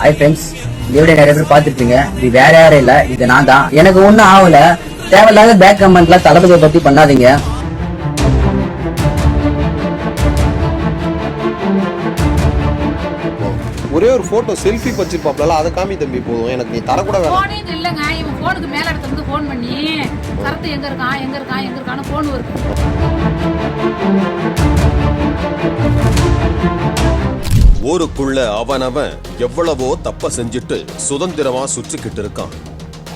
Hi friends இந்த video நிறைய பேர் பார்த்துருப்பீங்க. இது வேற யாரும் இல்ல. இது நான் தான். எனக்கு ஒன்றும் ஆகல. தேவையில்லாத பேக் கமெண்ட்ல தளபதியை பத்தி பண்ணாதீங்க. ஒரே ஒரு போட்டோ செல்ஃபி வச்சிருப்பாப்ல அதை காமி தம்பி போதும். எனக்கு நீ தரக்கூட வேணாம். இல்லைங்க இவன் போனுக்கு மேல இடத்துல இருந்து போன் பண்ணி கருத்து எங்க இருக்கான் எங்க இருக்கான் எங்க இருக்கான்னு போன் வருது ஊருக்குள்ள அவனவன் எவ்வளவோ தப்ப செஞ்சுட்டு சுதந்திரமா சுற்றிக்கிட்டு இருக்கான்.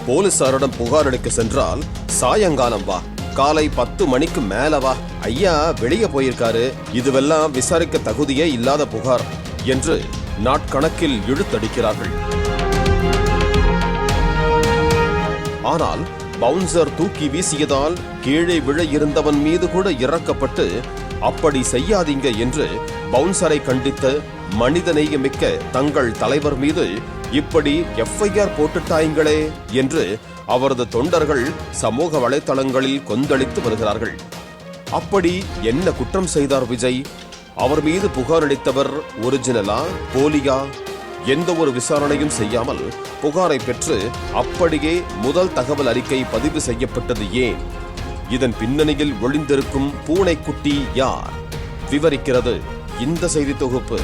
போலீசாரிடம் புகார் அளிக்க சென்றால் சாயங்காலம் வா காலை பத்து மணிக்கு மேல வா. ஐயா வெளியே போயிருக்காரு. இதுவெல்லாம் விசாரிக்க தகுதியே இல்லாத புகார் என்று நாட்கணக்கில் இழுத்தடிக்கிறார்கள். ஆனால் பவுன்சர் தூக்கி வீசியதால் கீழே விழ இருந்தவன் மீது கூட இறக்கப்பட்டு அப்படி செய்யாதீங்க என்று பவுன்சரை கண்டித்த மனிதநேயமிக்க தங்கள் தலைவர் மீது இப்படி எஃப்ஐஆர் போட்டுட்டாய்ங்களே என்று அவரது தொண்டர்கள் சமூக வலைதளங்களில் கொந்தளித்து வருகிறார்கள். அப்படி என்ன குற்றம் செய்தார் விஜய்? அவர் மீது புகார் அளித்தவர் ஒரிஜினலா போலியா? எந்த ஒரு விசாரணையும் செய்யாமல் புகாரை பெற்று அப்படியே முதல் தகவல் அறிக்கை பதிவு செய்யப்பட்டது ஏன்? இதன் பின்னணியில் ஒளிந்திருக்கும் பூனைக்குட்டி யார்? விவரிக்கிறது இந்த செய்தி தொகுப்பு.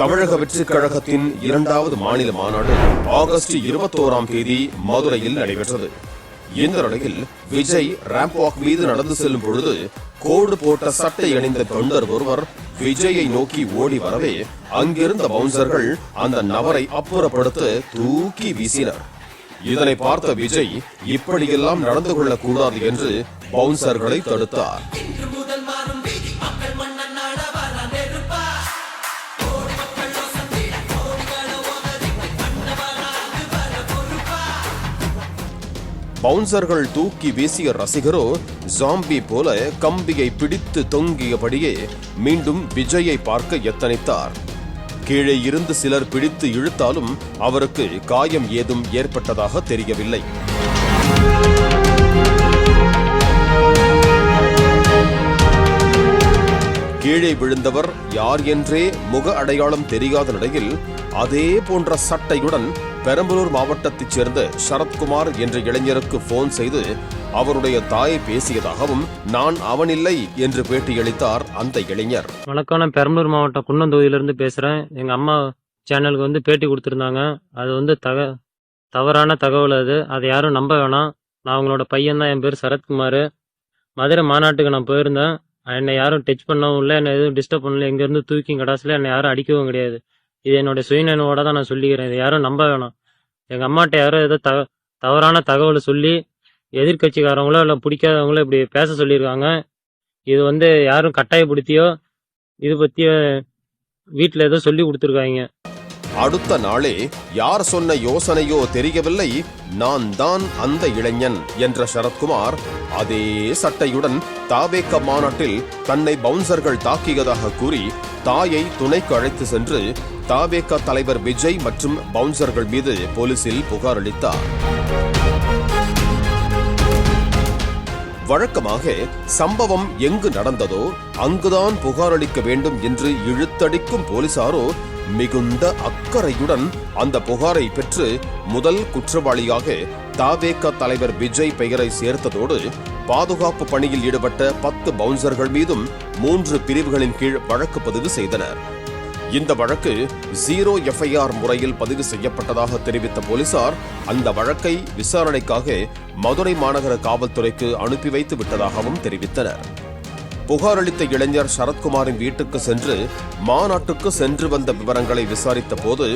தமிழக வெற்றிக் கழகத்தின் இரண்டாவது மாநில மாநாடு ஆகஸ்ட் இருபத்தோராம் தேதி மதுரையில் நடைபெற்றது. இந்த நிலையில் விஜய் ரேம்ப் வாக் மீது நடந்து செல்லும் பொழுது கோடு போட்ட சட்டை அணிந்த தொண்டர் ஒருவர் விஜயை நோக்கி ஓடி வரவே அங்கிருந்த பவுன்சர்கள் அந்த நபரை அப்புறப்படுத்த தூக்கி வீசினர். இதனை பார்த்த விஜய் இப்படியெல்லாம் நடந்து கொள்ளக்கூடாது என்று பவுன்சர்களை தடுத்தார். பவுன்சர்கள் தூக்கி வீசிய ரசிகரோ ஜாம்பி போல கம்பியை பிடித்து தொங்கியபடியே மீண்டும் விஜயை பார்க்க எத்தனித்தார். கீழே இருந்து சிலர் பிடித்து இழுத்தாலும் அவருக்கு காயம் ஏதும் ஏற்பட்டதாக தெரியவில்லை. கீழே விழுந்தவர் யார் என்றே முக அடையாளம் தெரியாத நிலையில் அதே போன்ற சட்டையுடன் பெரம்பலூர் மாவட்டத்தைச் சேர்ந்த சரத்குமார் என்ற இளைஞருக்கு போன் செய்து அவருடைய தாயை பேசியதாகவும் நான் அவனில்லை என்று பேட்டியளித்தார் அந்த இளைஞர். வணக்கம் நான் பெரம்பலூர் மாவட்டம் குன்னம் தொகுதியிலேருந்து பேசுகிறேன் எங்கள் அம்மா சேனலுக்கு வந்து பேட்டி கொடுத்துருந்தாங்க. அது வந்து தக தவறான தகவல் அது. அதை யாரும் நம்ப வேணாம். நான் அவங்களோட பையன் தான். என் பேர் சரத்குமார். மதுரை மாநாட்டுக்கு நான் போயிருந்தேன். என்னை யாரும் டச் பண்ணவும் இல்லை. என்னை எதுவும் டிஸ்டர்ப் பண்ணல. எங்கேருந்து தூக்கி கடாசில் என்னை யாரும் அடிக்கவும் கிடையாது. இது என்னோட சுயநினைவோட தான் நான் சொல்லிக்கிறேன். இதை யாரும் நம்ப வேணாம். எங்கள் அம்மாட்ட யாரும் ஏதோ த தவறான தகவலை சொல்லி எதிர்க்கட்சிக்காரங்களோ இல்லை பிடிக்காதவங்களோ இப்படி பேச சொல்லியிருக்காங்க. இது வந்து யாரும் கட்டாயப்படுத்தியோ இது பற்றியோ வீட்டில் ஏதோ சொல்லி கொடுத்துருக்காங்க. அடுத்த நாளே யார் சொன்ன யோசனையோ தெரியவில்லை நான் தான் அந்த இளைஞன் என்ற சரத்குமார் அதே சட்டையுடன் தாவேக்க மாநாட்டில் தன்னை பவுன்சர்கள் தாக்கியதாக கூறி தாயை துணைக்கு அழைத்து சென்று தாவேக்க தலைவர் விஜய் மற்றும் பவுன்சர்கள் மீது போலீசில் புகார் அளித்தார். வழக்கமாக சம்பவம் எங்கு நடந்ததோ அங்குதான் புகார் அளிக்க வேண்டும் என்று இழுத்தடிக்கும் போலீசாரோ மிகுந்த அக்கறையுடன் அந்த புகாரை பெற்று முதல் குற்றவாளியாக தாவேக தலைவர் விஜய் பெயரை சேர்த்ததோடு பாதுகாப்பு பணியில் ஈடுபட்ட பத்து பவுன்சர்கள் மீதும் மூன்று பிரிவுகளின் கீழ் வழக்கு பதிவு செய்தனர். இந்த வழக்கு ஜீரோ எஃப்ஐஆர் முறையில் பதிவு செய்யப்பட்டதாக தெரிவித்த போலீசார் அந்த வழக்கை விசாரணைக்காக மதுரை மாநகர காவல்துறைக்கு அனுப்பி வைத்து விட்டதாகவும் தெரிவித்தனர். புகார் அளித்த இளைஞர் சரத்குமாரின் வீட்டுக்கு சென்று மாநாட்டுக்கு சென்று வந்த விவரங்களை விசாரித்த போது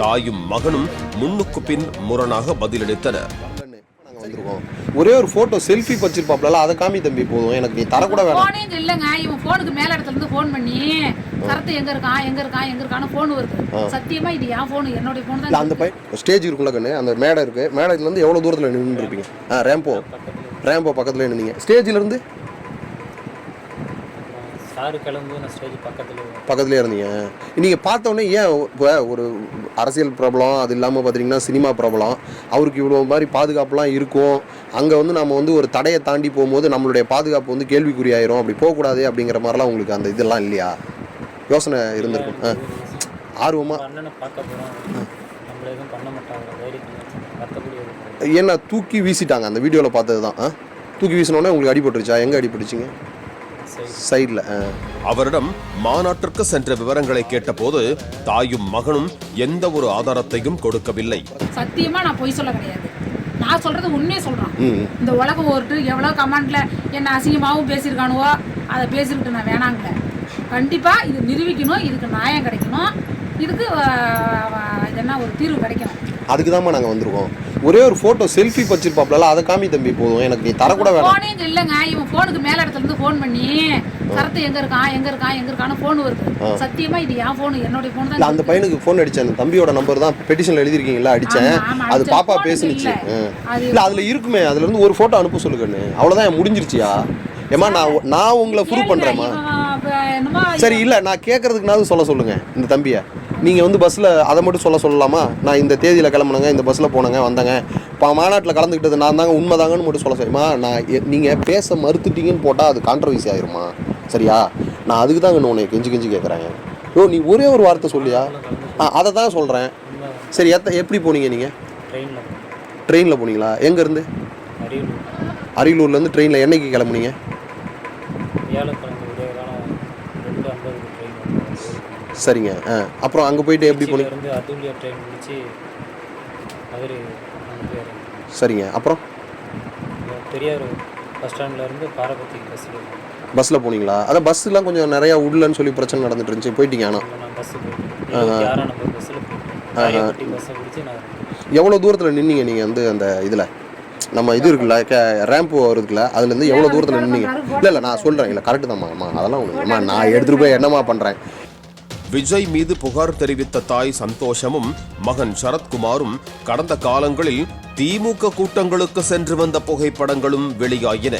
தாயும் மகனும் முன்னுக்கு பின் முரணாக பதிலளித்தனர். ஒரே ஒரு போட்டோ செல்ஃபி வச்சிருப்பாப்ல அதை காமி தம்பி போதும். எனக்கு நீ தரக்கூட வேணாம். இல்லைங்க. இவன் போனுக்கு மேல இடத்துல இருந்து போன் பண்ணி கருத்து எங்க இருக்கான் எங்க இருக்கான் எங்க இருக்கான்னு போன் வருது. சத்தியமா இது என் போன் என்னுடைய போன் தான் அந்த பையன் ஸ்டேஜ் இருக்குள்ள கண்ணு அந்த மேடை இருக்கு. மேடையில இருந்து எவ்வளவு தூரத்துல நின்று இருப்பீங்க ஆ ரேம்போ ரேம்போ பக்கத்துல நின்னீங்க. ஸ்டேஜ்ல இருந்து சாரு கிளம்பு நான் ஸ்டேஜ் பக்கத்தில் பக்கத்துலேயே இருந்தீங்க. நீங்கள் பார்த்தோன்னே ஏன் இப்போ ஒரு அரசியல் பிரபலம் அது இல்லாமல் பார்த்தீங்கன்னா சினிமா பிரபலம் அவருக்கு இவ்வளோ மாதிரி பாதுகாப்புலாம் இருக்கும். அங்கே வந்து நம்ம வந்து ஒரு தடையை தாண்டி போகும்போது நம்மளுடைய பாதுகாப்பு வந்து கேள்விக்குறியாயிரும். அப்படி போகக்கூடாது அப்படிங்கிற மாதிரிலாம் உங்களுக்கு அந்த இதெல்லாம் இல்லையா? யோசனை இருந்திருக்கும். ஆ. ஆர்வமா? அண்ணனை பார்க்க போகிறோம் நம்மள எதுவும் பண்ண மாட்டாங்க. தைரியத்தில் மற்றபடி எதுவும் என்ன தூக்கி வீசிட்டாங்க அந்த வீடியோவில் பார்த்தது தான் ஆ? தூக்கி வீசினோடனே உங்களுக்கு அடிபட்டுருச்சா எங்கே அடிபட்டுச்சிங்க சரி சைடில் அவரிடம் மாநாட்டிற்கு சென்ற விவரங்களை கேட்டபோது தாயும் மகனும் எந்த ஒரு ஆதாரத்தையும் கொடுக்கவில்லை. சத்தியமா நான் பொய் சொல்ல கிடையாது. நான் சொல்றது உண்மையை சொல்றேன். இந்த உலகம் ஒருட்டு எவ்வளோ கமெண்ட்ல என்ன அசிங்கமாகவும் பேசியிருக்கானுவோ அதை பேசிக்கிட்டு நான் வேணாங்கல கண்டிப்பா இது நிரூபிக்கணும் இதுக்கு நியாயம் கிடைக்கணும். இதுக்கு என்ன ஒரு தீர்வு கிடைக்கணும். அதுக்கு தான்மா நாங்கள் வந்திருக்கோம். ஒரே ஒரு ஃபோட்டோ செல்ஃபி வச்சிருப்பாப்ல அதை காமி தம்பி போதும். எனக்கு நீ தரக்கூட வேணாம். போனே இங்க இல்லைங்க. இவன் போனுக்கு மேல இடத்துல இருந்து ஃபோன் பண்ணி கருத்து எங்க இருக்கான் எங்க இருக்கான் எங்க இருக்கான்னு ஃபோன் வருது. சத்தியமா இது என் ஃபோனு என்னுடைய ஃபோன் தான் அந்த பையனுக்கு ஃபோன் அடித்தேன் அந்த தம்பியோட நம்பர் தான் பெட்டிஷனில் எழுதிருக்கீங்களா ஆமா, அது அடிச்சேன். பாப்பா பேசுனுச்சு. இல்ல. அது இல்லை அதில் இருக்குமே. அதுல இருந்து ஒரு ஃபோட்டோ அனுப்ப சொல்லுங்கன்னு அவ்வளோதான் என் முடிஞ்சிருச்சியா? ஏம்மா நான் நான் உங்களை ப்ரூவ் என்னமோ சரி இல்லை நான் கேட்கறதுக்குனாவது சொல்ல சொல்லுங்க இந்த தம்பியை. நீங்கள் வந்து பஸ்ஸில் அதை மட்டும் சொல்ல சொல்லலாமா? நான் இந்த தேதியில் கிளம்புனங்க இந்த பஸ்ஸில் போனேங்க வந்தேங்க. இப்போ மாநாட்டில் கலந்துக்கிட்டது நான் தாங்க உண்மைதாங்கன்னு மட்டும் சொல்ல சரிம்மா நான் நீங்கள் பேச மறுத்துட்டீங்கன்னு போட்டால் அது கான்ட்ரவர்சி ஆயிருமா? சரியா? நான் அதுக்கு தாங்க உன்னை கெஞ்சி கெஞ்சி கேட்குறேன் ஓ நீ ஒரே ஒரு வார்த்தை சொல்லியா? ஆ அதை தான் சொல்கிறேன் உண்மை சரி எத்த எப்படி போனீங்க நீங்கள் ட்ரெயினில். ட்ரெயினில் போனீங்களா? எங்கேருந்து? அரியலூர். அரியலூர்லேருந்து ட்ரெயினில் என்னைக்கு கிளம்புனீங்க? ஐம்பதுக்கு ட்ரெயின் சரிங்க. ஆ. அப்புறம் அங்கே போயிட்டு எப்படி போனீங்க இருந்து அதுல்யா ட்ரெயின் பிடிச்சி மதுரை அங்கே போய் இறங்கி சரிங்க. அப்புறம்? பெரியார் பஸ் ஸ்டாண்ட்ல இருந்து பாரபத்தி பஸ்ஸில் பஸ்ஸில் போனீங்களா? அதான் பஸ்ஸுலாம் கொஞ்சம் நிறையா உடலன்னு சொல்லி பிரச்சனை நடந்துட்டு இருந்துச்சு. போயிட்டீங்க ஆனால் நான் பஸ்ஸு போயிட்டேன். இருபத்தி ஆறாம் நம்பர் பஸ்ஸில் போயிட்டேன். காரியப்பட்டி பஸ்ஸை பிடிச்சி நான் எவ்வளோ தூரத்தில் நின்னீங்க நீங்கள் வந்து அந்த இதில்? நம்ம இது இருக்குல்ல ரேம்ப் வருதுக்குல்ல அதுலேருந்து எவ்வளோ தூரத்தில் நின்னீங்க? இல்லை இல்லை நான் சொல்கிறேன் இல்லை கரெக்டு தான்மா அம்மா அதெல்லாம் ஒன்று அம்மா நான் எடுத்துகிட்டு போய் என்னம்மா பண்ணுறேன் விஜய் மீது புகார் தெரிவித்த தாய் சந்தோஷமும் மகன் சரத்குமாரும் கடந்த காலங்களில் திமுக கூட்டங்களுக்கு சென்று வந்த புகைப்படங்களும் வெளியாகின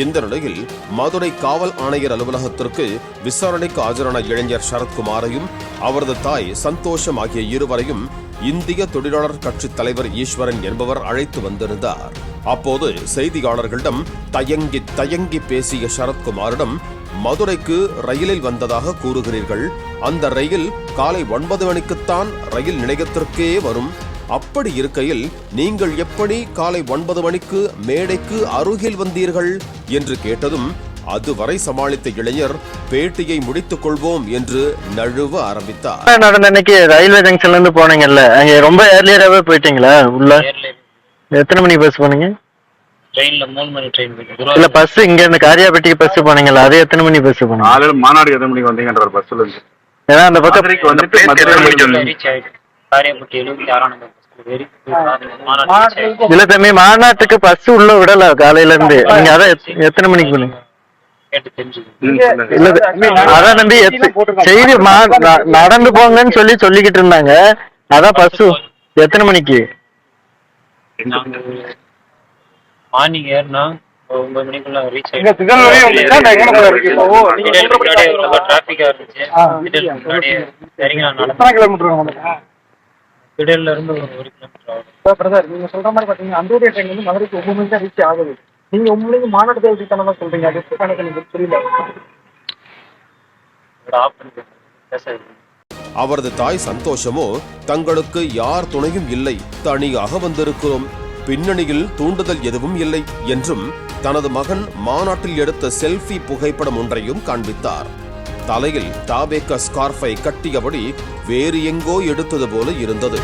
இந்த நிலையில் மதுரை காவல் ஆணையர் அலுவலகத்திற்கு விசாரணைக்கு ஆஜரான இளைஞர் சரத்குமாரையும் அவரது தாய் சந்தோஷம் ஆகிய இருவரையும் இந்திய தொழிலாளர் கட்சி தலைவர் ஈஸ்வரன் என்பவர் அழைத்து வந்திருந்தார். அப்போது செய்தியாளர்களிடம் தயங்கி தயங்கி பேசிய சரத்குமாரிடம் மதுரைக்கு ரயிலில் வந்ததாக கூறுகிறீர்கள். அந்த ரயில் காலை ஒன்பது மணிக்குத்தான் ரயில் நிலையத்திற்கே வரும். அப்படி இருக்கையில் நீங்கள் எப்படி காலை ஒன்பது மணிக்கு மேடைக்கு அருகில் வந்தீர்கள்? என்று கேட்டதும் அதுவரை சமாளித்த இளைஞர் பேட்டியை முடித்துக் கொள்வோம் என்று நழுவ ஆரம்பித்தார். நடந்த அன்னைக்கு ரயில்வே ஜங்ஷன்ல இருந்து போனீங்கல்ல? அங்க ரொம்ப ஏர்லியராவே போயிட்டீங்களா? உள்ள? எத்தனை மணிக்கு பஸ் போனீங்க? ட்ரெயினில் மூணு மணி ட்ரெயின் இல்ல பஸ் இங்க இருந்து காரியாபட்டிக்கு பஸ் போனீங்கல்ல? அது எத்தனை மணி பஸ் போனீங்க? காலையில மாநாடு எத்தனை மணிக்கு வந்தீங்கன்ற பஸ்ல இருந்து. ஏன்னா அந்த பக்கம் வந்துட்டு எழுபத்தி ஆறாம் நம்பர் இல்ல தம்பி மாநாட்டுக்கு பஸ் உள்ள விடல காலையில இருந்து. நீங்க அதான் எத்- எத்தனை மணிக்கு போனீங்க? அதான் எத்த- செய்தி நடந்து போங்கன்னு சொல்லி சொல்லிக்கிட்டு இருந்தாங்க அதான் பஸ் எத்தனை மணிக்கு மார்னிங் ஏறினா ஒன்பது மணிக்குள்ள ரீச் இருந்துச்சு திடீர்ல இருந்து ஒரு கிலோமீட்டர் ஆகும் பிரதர் நீங்க சொல்ற மாதிரி பாத்தீங்கன்னா ட்ரெயின் வந்து மதுரைக்கு ஒன்பது மணிக்கு தான் ரீச் ஆகுது நீங்க உங்களுக்கு மாநாடு தானே சொல்றீங்க. அது எப்படி எனக்கு எனக்கு புரியல. அவரது தாய் சந்தோஷமோ தங்களுக்கு யார் துணையும் இல்லை. தனியாக வந்திருக்கிறோம். பின்னணியில் தூண்டுதல் எதுவும் இல்லை என்றும் தனது மகன் மாநாட்டில் எடுத்த செல்ஃபி புகைப்படம் ஒன்றையும் காண்பித்தார். தலையில் தாபேக்க ஸ்கார்ஃபை கட்டியபடி வேறு எங்கோ எடுத்தது போல இருந்தது.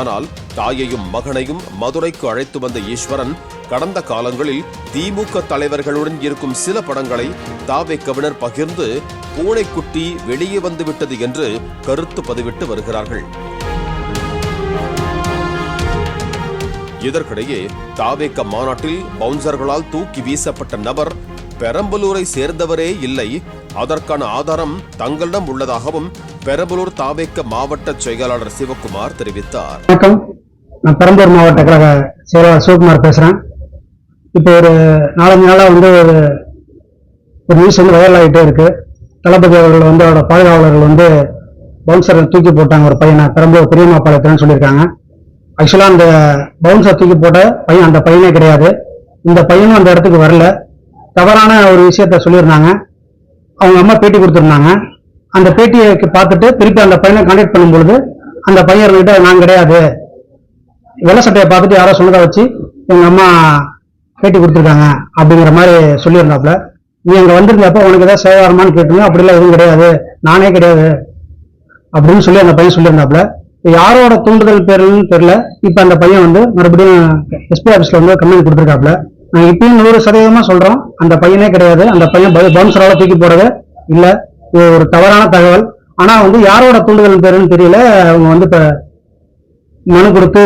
ஆனால் தாயையும் மகனையும் மதுரைக்கு அழைத்து வந்த ஈஸ்வரன் கடந்த காலங்களில் திமுக தலைவர்களுடன் இருக்கும் சில படங்களை தாவேக்கவினர் பகிர்ந்து பூனைக்குட்டி வெளியே வந்துவிட்டது என்று கருத்து பதிவிட்டு வருகிறார்கள். இதற்கிடையே தாவேக்க மாநாட்டில் பவுன்சர்களால் தூக்கி வீசப்பட்ட நபர் பெரம்பலூரை சேர்ந்தவரே இல்லை. அதற்கான ஆதாரம் தங்களிடம் உள்ளதாகவும் பெரம்பலூர் தாவேக்க மாவட்ட செயலாளர் சிவகுமார் தெரிவித்தார். வணக்கம். நான் பெரம்பலூர் மாவட்ட கழக செயலாளர் சிவகுமார் பேசுகிறேன் இப்போ ஒரு நாலஞ்சு நாளாக வந்து ஒரு ஒரு நியூஸ் வந்து வைரல் ஆகிட்டே இருக்கு. தளபதி அவர்கள் வந்து அவரோட பாதுகாவலர்கள் வந்து பவுன்சரை தூக்கி போட்டாங்க ஒரு பையனை. பெரம்பலூர் பெரியம்மா பாளையத்துலன்னு சொல்லியிருக்காங்க ஆக்சுவலாக அந்த பவுன்சர் தூக்கி போட்ட பையன் அந்த பையனே கிடையாது. இந்த பையனும் அந்த இடத்துக்கு வரல. தவறான ஒரு விஷயத்த சொல்லியிருந்தாங்க. அவங்க அம்மா பேட்டி கொடுத்துருந்தாங்க. அந்த பேட்டியை பார்த்துட்டு திருப்பி அந்த பையனை கான்டாக்ட் பண்ணும்பொழுது அந்த பையன் கிட்ட நான் கிடையாது. வெள்ளை சட்டையை பார்த்துட்டு யாரோ சொன்னதை வச்சு எங்கள் அம்மா பேட்டி கொடுத்துருக்காங்க அப்படிங்கிற மாதிரி சொல்லியிருந்தாப்புல. நீ அங்கே வந்திருந்தப்ப உனக்கு ஏதாவது சேவாரமானு கேட்டுங்க அப்படிலாம் எதுவும் கிடையாது. நானே கிடையாது. அப்படின்னு சொல்லி அந்த பையன் சொல்லியிருந்தாப்புல. யாரோட தூண்டுதல் பேருன்னு தெரியல. இப்போ அந்த பையன் வந்து மறுபடியும் எஸ்பி ஆஃபீஸில் வந்து கம்ப்ளைண்ட் கொடுத்துருக்காப்புல. நாங்கள் இப்பயும் நூறு சதவீதமாக சொல்கிறோம் அந்த பையனே கிடையாது. அந்த பையன் பவுன்சரால் தூக்கி போறது இல்லை. ஒரு தவறான தகவல். ஆனா வந்து யாரோட தூண்டுதல் பேருன்னு தெரியல. அவங்க வந்து இப்ப மனு கொடுத்து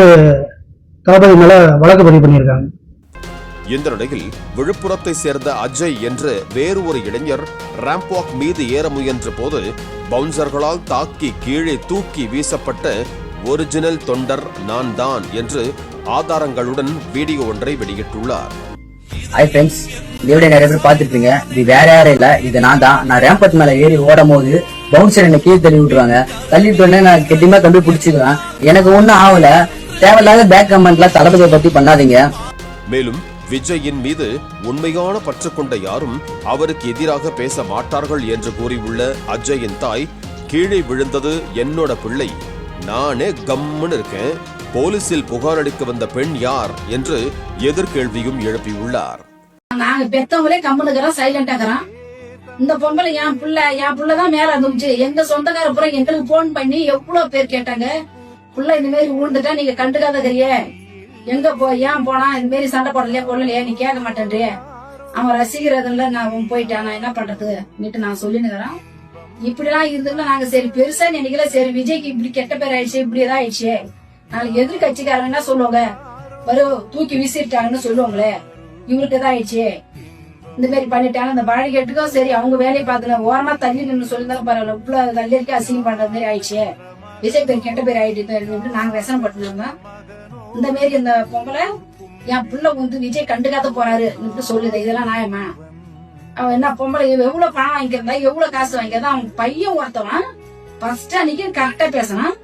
தளபதி மேல வழக்கு பதிவு பண்ணியிருக்காங்க. இந்த நிலையில் விழுப்புரத்தை சேர்ந்த அஜய் என்று வேறு ஒரு இளைஞர் ராம்பாக் மீது ஏற முயன்ற போது பவுன்சர்களால் தாக்கி கீழே தூக்கி வீசப்பட்ட ஒரிஜினல் தொண்டர் நான் தான் என்று ஆதாரங்களுடன் வீடியோ ஒன்றை வெளியிட்டுள்ளார். ஹாய் ஃப்ரெண்ட்ஸ் இந்த வீடியோ நிறைய பேர் பார்த்துருப்பீங்க. இது வேற யாரும் இல்லை. இது நான் தான். நான் ரேம்பத் மேலே ஏறி ஓடும் போது பவுன்சர் என்னை கீழே தள்ளி விட்டுருவாங்க. தள்ளி உடனே நான் கெட்டியமாக கம்பி பிடிச்சிக்குவேன். எனக்கு ஒன்றும் ஆகல. தேவையில்லாத பேக் கமெண்ட்லாம் தளபதியை பற்றி பண்ணாதீங்க. மேலும் விஜயின் மீது உண்மையான பற்று கொண்ட யாரும் அவருக்கு எதிராக பேச மாட்டார்கள் என்று கூறியுள்ள அஜயின் தாய் கீழே விழுந்தது என்னோட பிள்ளை. நானே கம்முன்னு இருக்கேன். போலீசில் புகார் அளிக்க வந்த பெண் யார் என்று எதிர்கேள்வியும் எழுப்பியுள்ளார். நாங்க பெத்தவங்களே கம்முனுக்கிறோம் சைலண்டா இந்த பொம்பளை என் பிள்ளை என் பிள்ளைதான் மேல இருந்துச்சு. எங்க சொந்தக்கார புற எங்களுக்கு போன் பண்ணி எவ்வளவு பேர் கேட்டாங்க? புள்ள இந்த மாதிரி ஊழ்ந்துட்டா நீங்க கண்டுக்காதக்கிறியே. எங்க போ ஏன் போனா? இந்த மாதிரி சண்டை போடலையே கொள்ளலையே? நீ கேட்க மாட்டேன்றியே. அவன் ரசிக்கிறதுல நான் அவன் நான் என்ன பண்றது? நீட்டு நான் சொல்லினுக்கிறேன். இப்படிலாம் இருந்ததுன்னா நாங்க சரி பெருசா நினைக்கல. சரி விஜய்க்கு இப்படி கெட்ட பேர் ஆயிடுச்சு இப்படி ஏதாவது ஆயிடுச்சு. நாளைக்கு எதிர்கட்சிக்காரங்க என்ன சொல்லுவாங்க? வரும் தூக்கி வீசிட்டாங்கன்னு சொல்லுவாங்களே. இவருக்கு ஏதாவது ஆயிடுச்சு. இந்த மாதிரி பண்ணிட்டாங்க. அந்த பாழிகேட்டுக்கும் சரி அவங்க வேலையை பார்த்துல ஓரமா தள்ளி நின்று சொல்லியிருந்தாலும் பரவாயில்ல. இவ்வளவு தள்ளி இருக்க அசிங்கம் பண்ற மாதிரி ஆயிடுச்சு. விஜய் பேர் கெட்ட பேர் ஆயிட்டு நாங்க விசனம் பட்டுருந்தோம் இந்த மாதிரி இந்த பொங்கலை என் பிள்ளை வந்து விஜய் கண்டுக்காத போறாரு. சொல்லுது. இதெல்லாம் நியாயமா? அவன் என்ன பொம்பளை எவ்வளவு பணம் வாங்கிக்கிறதா எவ்வளவு காசு வாங்கிக்கிறதா அவன் பையன் ஒருத்தவன் ஃபர்ஸ்ட் அன்னைக்கு கரெக்டா பேசணும்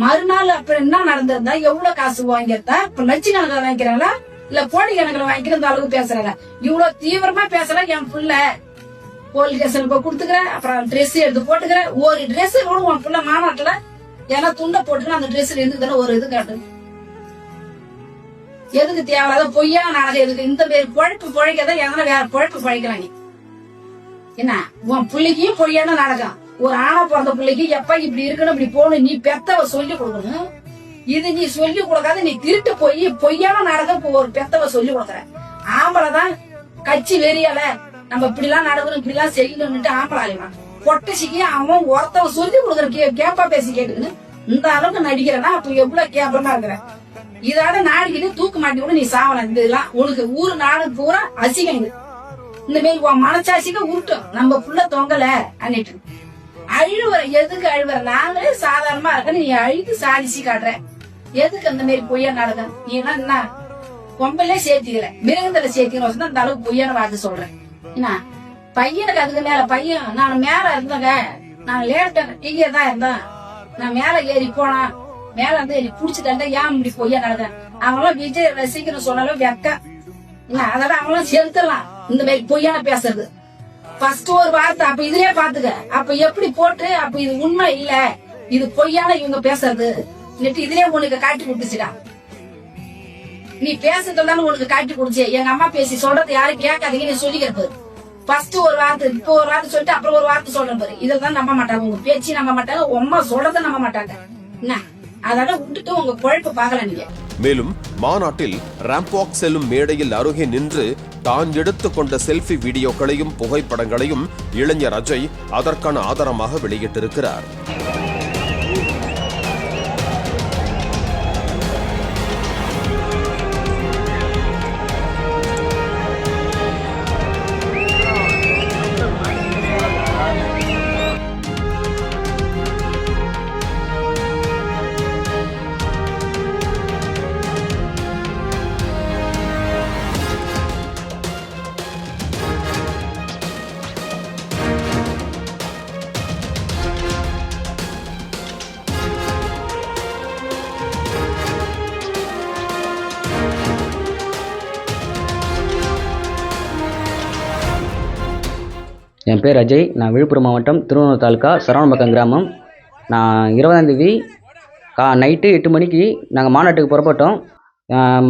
மறுநாள் அப்புறம் என்ன நடந்திருந்தா எவ்வளவு காசு வாங்கியிருந்தா? இப்ப லட்சக்கணக்கில் வாங்கிக்கிறாங்களா இல்ல கோடிக்கணக்கில் வாங்கிக்கிற இந்த அளவுக்கு பேசுறாங்க இவ்வளவு தீவிரமா பேசுற என் பிள்ள. போலீஸ் ஸ்டேஷன் போய் கொடுத்துக்கிறேன் அப்புறம் ட்ரெஸ் எடுத்து போட்டுக்கிறேன். ஒரு ட்ரெஸ் கூட உன் பிள்ளை மாநாட்டுல ஏன்னா துண்டை போட்டுக்கிறேன் அந்த ட்ரெஸ்ல இருந்து ஒரு இது காட்டு எதுக்கு தேவையில்லாத பொய்யா நாடகம் எதுக்கு? இந்த பேர் பொழைப்பு பொழைக்கதான் எதனா வேற பொழைப்பு பொழைக்கிறாங்க. என்ன? உன் பிள்ளைக்கும் பொய்யான நாடகம் ஒரு ஆணை பிறந்த பிள்ளைக்கு எப்ப இப்படி இருக்கணும் இப்படி போகணும் நீ பெத்தவ சொல்லி கொடுக்கணும். இது நீ சொல்லி கொடுக்காத நீ திருட்டு போய் பொய்யான நாடகம் ஒரு பெத்தவ சொல்லி கொடுக்குற. ஆம்பளை தான் கட்சி வெறியல நம்ம இப்படி எல்லாம் நடக்கணும் இப்படி எல்லாம் செய்யணும்னுட்டு ஆம்பளை அழிவான் பொட்டசிக்கு அவன் ஒருத்தவ சொல்லி கொடுக்குற கே கேப்பா பேசி கேட்டுக்கணும் இந்த அளவுக்கு நடிக்கிறனா அப்ப எவ்வளவு கேப்பமா இருக்கிற? இதோட நாடுகிட்டு தூக்கு மாட்டி கூட நீ சாவலாம் இந்த இதெல்லாம் உனக்கு ஊரு நாடு பூரா அசிங்க இந்த மாதிரி உன் மனசாசிக்க உருட்டும் நம்ம புள்ள தொங்கல அன்னிட்டு. அழுவுற எதுக்கு அழுவுற? நாங்களே சாதாரணமா இருக்க நீ அழுது சாதிச்சு காட்டுற. எதுக்கு அந்த மாதிரி பொய்யா நடக்க நீ என்ன கொம்பலே சேர்த்திக்கல. மிருகத்துல சேர்த்திக்கணும் அந்த அளவுக்கு பொய்யான வாக்கு சொல்றேன். என்ன? பையனுக்கு அதுக்கு மேல பையன் நான் மேல இருந்தேங்க. நான் லேட்ட இங்கே தான் இருந்தேன். நான் மேல ஏறி போனா மேல இருந்து ஏறி புடிச்சுட்டேன் ஏன் இப்படி பொய்யா நடந்தேன் அவங்களாம் விஜய் ரசிக்கணும் சொன்னாலும் வெக்க என்ன? அதோட அவங்களும் செலுத்தலாம். இந்த மாதிரி பொய்யான பேசுறது. ஃபர்ஸ்ட் ஒரு வார்த்தை அப்ப இதுலயே பாத்துக்க. அப்ப எப்படி போட்டு அப்ப இது உண்மை இல்ல இது பொய்யான இவங்க பேசுறது. நெட்டு இதுலயே உனக்கு காட்டி கொடுத்துச்சுடா. நீ பேசுறதுதானே உனக்கு காட்டி கொடுச்சு எங்க அம்மா பேசி சொல்றது யாரும் கேட்காதீங்க நீ சொல்லிக்கிறது. ஃபர்ஸ்ட் ஒரு வார்த்தை இப்போ ஒரு வார்த்தை சொல்லிட்டு அப்புறம் ஒரு வார்த்தை சொல்றேன் பாரு. இதெல்லாம் நம்ப மாட்டாங்க. உங்க பேச்சு நம்ப மாட்டாங்க உமா சொல்றத நம்ப மாட்டாங்க. என்ன? அதோட விட்டுட்டு உங்க குழப்ப பாக்கல நீங்க. மேலும் மாநாட்டில் ராம்ப்வாக் செல்லும் மேடையில் அருகே நின்று தான் எடுத்துக்கொண்ட செல்ஃபி வீடியோக்களையும் புகைப்படங்களையும் இளைஞர் அஜய் அதற்கான ஆதாரமாக வெளியிட்டிருக்கிறார். என் பேர் அஜய். நான் விழுப்புரம் மாவட்டம் திருவண்ணூர் தாலுக்கா சரவணம்பக்கம் கிராமம். நான் இருபதாந்தேதி கா நைட்டு எட்டு மணிக்கு நாங்கள் மாநாட்டுக்கு புறப்பட்டோம்.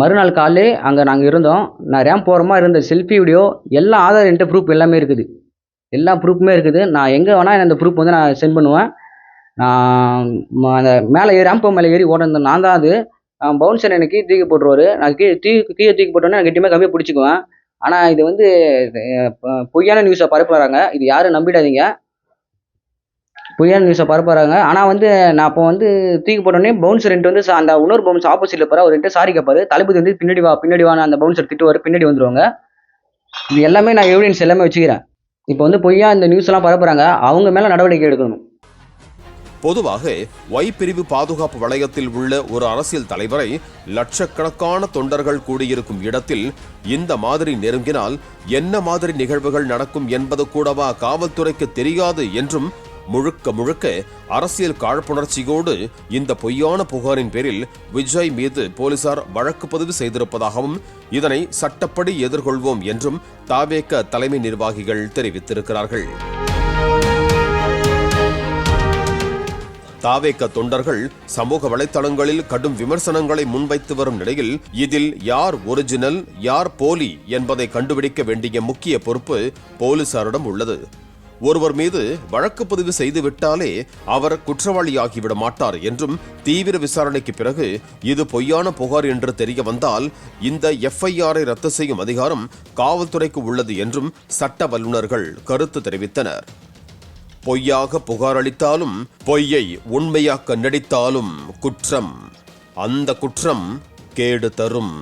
மறுநாள் காலையிலே அங்கே நாங்கள் இருந்தோம். நான் ரேம்ப் மாதிரி இருந்த செல்ஃபி வீடியோ எல்லா ஆதார் என்கிட்ட ப்ரூஃப் எல்லாமே இருக்குது. எல்லா ப்ரூஃப்புமே இருக்குது. நான் எங்கே வேணால் அந்த ப்ரூஃப் வந்து நான் சென்ட் பண்ணுவேன். நான் அந்த மேலே ஏறி ரேம்போ மேலே ஏறி ஓடுறது நான் தான் அது பவுன்சர் எனக்கு கீழே தூக்கி போட்டுருவாரு. நான் கீழே தூக்கி கீழே தூக்கி போட்டோன்னே நான் கெட்டியமாக கம்மியாக பிடிச்சிக்குவேன். ஆனால் இது வந்து பொய்யான நியூஸை பரப்புறாங்க. இது யாரும் நம்பிடாதீங்க. பொய்யான நியூஸை பரப்புறாங்க. ஆனால் வந்து நான் அப்போ வந்து தூக்கி போட்டோடனே பவுன்சர் ரெண்டு வந்து அந்த இன்னொரு பவுன்ஸ் ஆப்போசிட்டில் போகிற ஒரு ரெண்டு சாரி கேட்பாரு தளபதி வந்து பின்னாடி வா பின்னாடி வான்னு அந்த பவுன்சர் திட்டுவார். பின்னாடி வந்துடுவாங்க இது எல்லாமே நான் எவிடன்ஸ் எல்லாமே வச்சுக்கிறேன். இப்போ வந்து பொய்யா இந்த நியூஸ் எல்லாம் பரப்புறாங்க. அவங்க மேலே நடவடிக்கை எடுக்கணும். பொதுவாக ஒய் பிரிவு பாதுகாப்பு வளையத்தில் உள்ள ஒரு அரசியல் தலைவரை லட்சக்கணக்கான தொண்டர்கள் கூடியிருக்கும் இடத்தில் இந்த மாதிரி நெருங்கினால் என்ன மாதிரி நிகழ்வுகள் நடக்கும் என்பது கூடவா காவல்துறைக்கு தெரியாது என்றும் முழுக்க முழுக்க அரசியல் காழ்ப்புணர்ச்சியோடு இந்த பொய்யான புகாரின் பேரில் விஜய் மீது போலீசார் வழக்கு பதிவு செய்திருப்பதாகவும் இதனை சட்டப்படி எதிர்கொள்வோம் என்றும் தாவேக தலைமை நிர்வாகிகள் தெரிவித்திருக்கிறார்கள். தாவேக்க தொண்டர்கள் சமூக வலைத்தளங்களில் கடும் விமர்சனங்களை முன்வைத்து வரும் நிலையில் இதில் யார் ஒரிஜினல் யார் போலி என்பதை கண்டுபிடிக்க வேண்டிய முக்கிய பொறுப்பு போலீசாரிடம் உள்ளது. ஒருவர் மீது வழக்கு பதிவு செய்துவிட்டாலே அவர் குற்றவாளியாகிவிட மாட்டார் என்றும் தீவிர விசாரணைக்கு பிறகு இது பொய்யான புகார் என்று தெரிய வந்தால் இந்த எஃப்ஐஆரை ரத்து செய்யும் அதிகாரம் காவல்துறைக்கு உள்ளது என்றும் சட்ட வல்லுநர்கள் கருத்து தெரிவித்தனர். பொய்யாக புகாரளித்தாலும் பொய்யை உண்மையாக்க நடித்தாலும் குற்றம். அந்த குற்றம் கேடு தரும்.